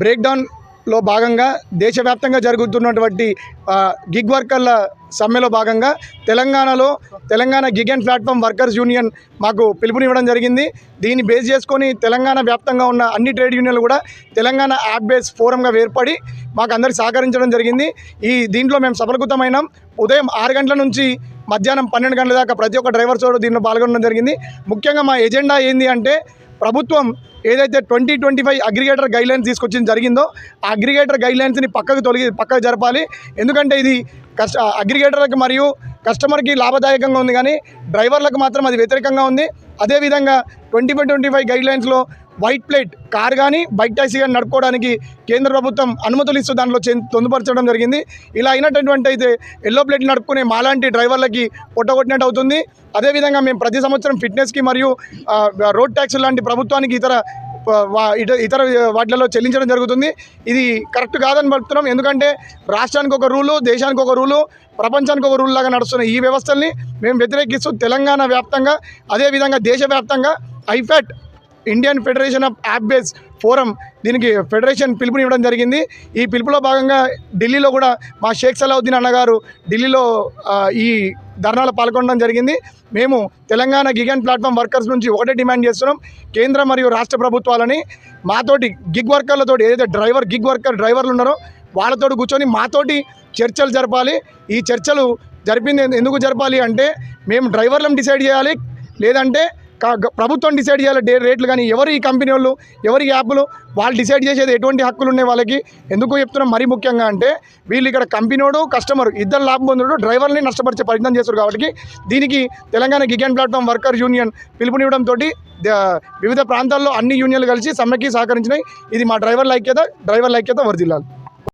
బ్రేక్డౌన్లో భాగంగా దేశవ్యాప్తంగా జరుగుతున్నటువంటి గిగ్ వర్కర్ల సమ్మెలో భాగంగా తెలంగాణలో Telangana gig and platform workers union మాకు పిలుపునివ్వడం జరిగింది. దీన్ని బేస్ చేసుకొని తెలంగాణ వ్యాప్తంగా ఉన్న అన్ని ట్రేడ్ యూనియన్లు కూడా తెలంగాణ యాప్ బేస్ ఫోరంగా ఏర్పడి మాకు అందరికి సహకరించడం జరిగింది. ఈ దీంట్లో మేము సఫలకృతమైనాం. ఉదయం ఆరు గంటల నుంచి మధ్యాహ్నం పన్నెండు గంటల దాకా ప్రతి ఒక్క డ్రైవర్ సోడు దీనిలో పాల్గొనడం జరిగింది. ముఖ్యంగా మా ఎజెండా ఏంది అంటే ప్రభుత్వం ఏదైతే twenty twenty five aggregator guidelines తీసుకొచ్చింది జరిగిందో ఆ అగ్రిగేటర్ గైడ్లైన్స్ని పక్కకు తొలగి పక్కకు జరపాలి. ఎందుకంటే ఇది కష్ట అగ్రిగేటర్లకు మరియు కస్టమర్కి లాభదాయకంగా ఉంది కానీ డ్రైవర్లకు మాత్రం అది వ్యతిరేకంగా ఉంది. అదేవిధంగా ట్వంటీ ఫైవ్ ట్వంటీ ఫైవ్ గైడ్లైన్స్లో వైట్ ప్లేట్ కార్ కానీ బైక్ టాక్సీ కానీ నడుపుకోవడానికి కేంద్ర ప్రభుత్వం అనుమతులు ఇస్తూ దాంట్లో చెం- పొందుపరచడం జరిగింది. ఇలా అయినటువంటి అయితే ఎల్లో ప్లేట్ నడుపుకునే మాలాంటి డ్రైవర్లకి పొట్టగొట్టినట్టు అవుతుంది. అదేవిధంగా మేము ప్రతి సంవత్సరం ఫిట్నెస్కి మరియు రోడ్ ట్యాక్స్ లాంటి ప్రభుత్వానికి ఇతర వా- ఇతర వాటిలలో చెల్లించడం జరుగుతుంది. ఇది కరెక్ట్ కాదని పడుతున్నాం ఎందుకంటే రాష్ట్రానికి ఒక రూలు దేశానికి ఒక రూలు ప్రపంచానికి ఒక రూల్ లాగా నడుస్తున్న ఈ వ్యవస్థల్ని మేము వ్యతిరేకిస్తూ తెలంగాణ వ్యాప్తంగా అదేవిధంగా దేశవ్యాప్తంగా IFAT Indian federation of app base forum దీనికి ఫెడరేషన్ పిలుపునివ్వడం జరిగింది. ఈ పిలుపులో భాగంగా ఢిల్లీలో కూడా మా షేక్ సలావుద్దీన్ అన్నగారు ఢిల్లీలో ఈ ధర్నాలో పాల్గొనడం జరిగింది. మేము తెలంగాణ గిగన్ ప్లాట్ఫామ్ వర్కర్స్ నుంచి ఒకటే డిమాండ్ చేస్తున్నాం. కేంద్ర మరియు రాష్ట్ర ప్రభుత్వాలని మాతోటి గిగ్ వర్కర్లతో ఏదైతే డ్రైవర్ గిగ్ వర్కర్ డ్రైవర్లు ఉన్నారో వాళ్ళతో కూర్చొని మాతోటి చర్చలు జరపాలి. ఈ చర్చలు జరిపింది ఎందుకు జరపాలి అంటే మేము డ్రైవర్లను డిసైడ్ చేయాలి. లేదంటే ప్రభుత్వం డిసైడ్ చేయాలి డే రేట్లు కానీ ఎవరు ఈ కంపెనీ వాళ్ళు ఎవరి యాప్లు వాళ్ళు డిసైడ్ చేసేది ఎటువంటి హక్కులు ఉన్నాయి వాళ్ళకి? ఎందుకు చెప్తున్నాం మరీ ముఖ్యంగా అంటే వీళ్ళు ఇక్కడ కంపెనీడు కస్టమర్ ఇద్దరు లాభం పొందుడు డ్రైవర్ని నష్టపరిచే ప్రయత్నం చేస్తారు కాబట్టి దీనికి Telangana gig and platform worker union పిలుపునివ్వడంతో వివిధ ప్రాంతాల్లో అన్ని యూనియన్లు కలిసి సమ్మెకి సహకరించినాయి. ఇది మా డ్రైవర్ల ఐక్యత డ్రైవర్ల ఐక్యత వర్దిల్లాలి.